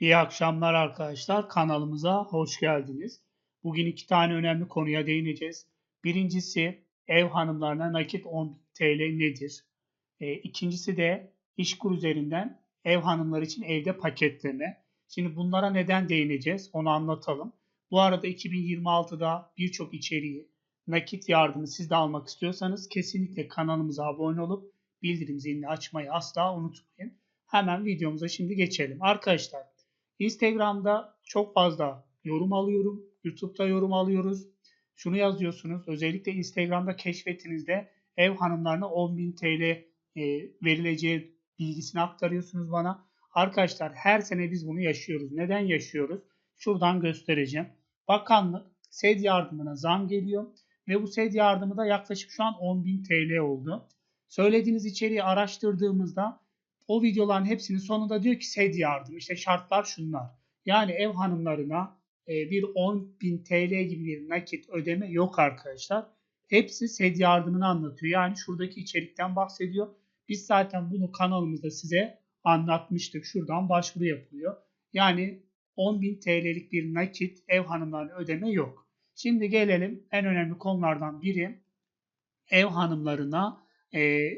İyi akşamlar arkadaşlar. Kanalımıza hoş geldiniz. Bugün iki tane önemli konuya değineceğiz. Birincisi ev hanımlarına nakit 10 TL nedir? E, ikincisi de İşkur üzerinden ev hanımları için evde paketleme. Şimdi bunlara neden değineceğiz onu anlatalım. Bu arada 2026'da birçok içeriği nakit yardımı siz de almak istiyorsanız kesinlikle kanalımıza abone olup bildirim zilini açmayı asla unutmayın. Hemen videomuza şimdi geçelim. Arkadaşlar Instagram'da çok fazla yorum alıyorum. YouTube'da yorum alıyoruz. Şunu yazıyorsunuz. Özellikle Instagram'da keşfetinizde ev hanımlarına 10.000 TL e, verileceği bilgisini aktarıyorsunuz bana. Arkadaşlar her sene biz bunu yaşıyoruz. Neden yaşıyoruz? Şuradan göstereceğim. Bakanlık SED yardımına zam geliyor ve bu SED yardımı da yaklaşık şu an 10.000 TL oldu. Söylediğiniz içeriği araştırdığımızda o videoların hepsinin sonunda diyor ki SED yardım işte şartlar şunlar. Yani ev hanımlarına e, bir 10.000 TL gibi bir nakit ödeme yok arkadaşlar. Hepsi SED yardımını anlatıyor. Yani şuradaki içerikten bahsediyor. Biz zaten bunu kanalımızda size anlatmıştık. Şuradan başvuru yapılıyor. Yani 10.000 TL'lik bir nakit ev hanımlarına ödeme yok. Şimdi gelelim en önemli konulardan biri ev hanımlarına e,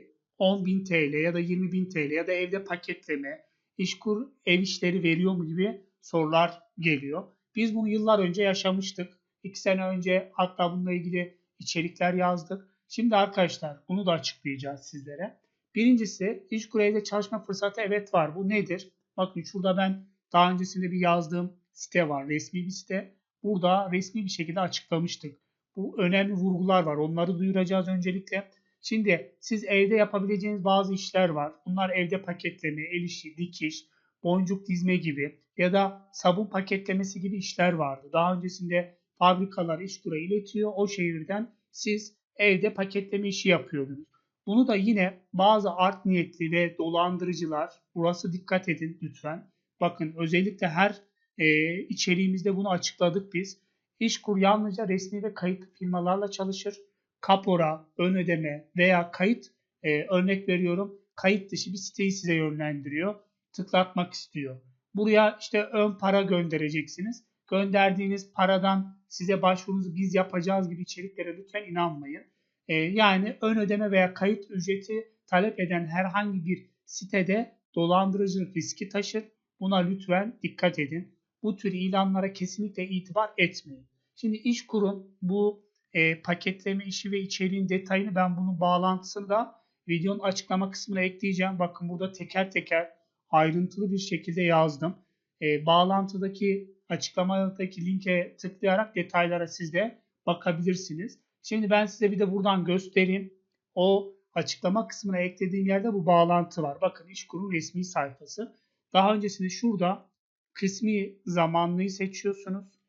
10.000 TL ya da 20.000 TL ya da evde paketleme, işkur ev işleri veriyor mu gibi sorular geliyor. Biz bunu yıllar önce yaşamıştık. 2 sene önce hatta bununla ilgili içerikler yazdık. Şimdi arkadaşlar bunu da açıklayacağız sizlere. Birincisi işkur evde çalışma fırsatı evet var. Bu nedir? Bakın şurada ben daha öncesinde bir yazdığım site var. Resmi bir site. Burada resmi bir şekilde açıklamıştık. Bu önemli vurgular var. Onları duyuracağız öncelikle. Şimdi siz evde yapabileceğiniz bazı işler var. Bunlar evde paketleme, el işi, dikiş, boncuk dizme gibi ya da sabun paketlemesi gibi işler vardı. Daha öncesinde fabrikalar iş kura iletiyor. O şehirden siz evde paketleme işi yapıyordunuz. Bunu da yine bazı art niyetli ve dolandırıcılar, burası dikkat edin lütfen. Bakın özellikle her e, içeriğimizde bunu açıkladık biz. İşkur yalnızca resmi ve kayıtlı firmalarla çalışır kapora, ön ödeme veya kayıt e, örnek veriyorum kayıt dışı bir siteyi size yönlendiriyor. Tıklatmak istiyor. Buraya işte ön para göndereceksiniz. Gönderdiğiniz paradan size başvurunuzu biz yapacağız gibi içeriklere lütfen inanmayın. E, yani ön ödeme veya kayıt ücreti talep eden herhangi bir sitede dolandırıcılık riski taşır. Buna lütfen dikkat edin. Bu tür ilanlara kesinlikle itibar etmeyin. Şimdi iş kurum bu e, paketleme işi ve içeriğin detayını ben bunun bağlantısını da videonun açıklama kısmına ekleyeceğim. Bakın burada teker teker ayrıntılı bir şekilde yazdım. E, bağlantıdaki açıklamadaki linke tıklayarak detaylara siz de bakabilirsiniz. Şimdi ben size bir de buradan göstereyim. O açıklama kısmına eklediğim yerde bu bağlantı var. Bakın İşkur'un resmi sayfası. Daha öncesinde şurada kısmi zamanlıyı seçiyorsunuz.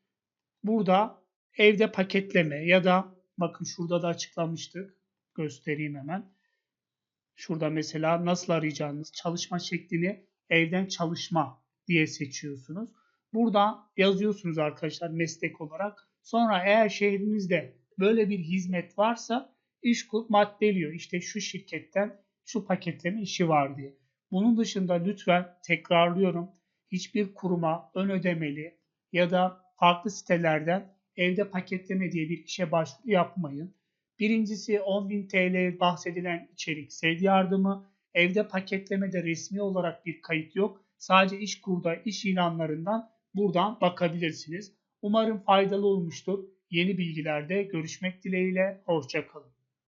Burada evde paketleme ya da bakın şurada da açıklamıştık. Göstereyim hemen. Şurada mesela nasıl arayacağınız çalışma şeklini evden çalışma diye seçiyorsunuz. Burada yazıyorsunuz arkadaşlar meslek olarak. Sonra eğer şehrinizde böyle bir hizmet varsa İşkur maddeliyor. İşte şu şirketten şu paketleme işi var diye. Bunun dışında lütfen tekrarlıyorum. Hiçbir kuruma ön ödemeli ya da farklı sitelerden evde paketleme diye bir işe başvuru yapmayın. Birincisi 10.000 TL bahsedilen içerik SED yardımı. Evde paketlemede resmi olarak bir kayıt yok. Sadece iş kurda iş ilanlarından buradan bakabilirsiniz. Umarım faydalı olmuştur. Yeni bilgilerde görüşmek dileğiyle. Hoşçakalın.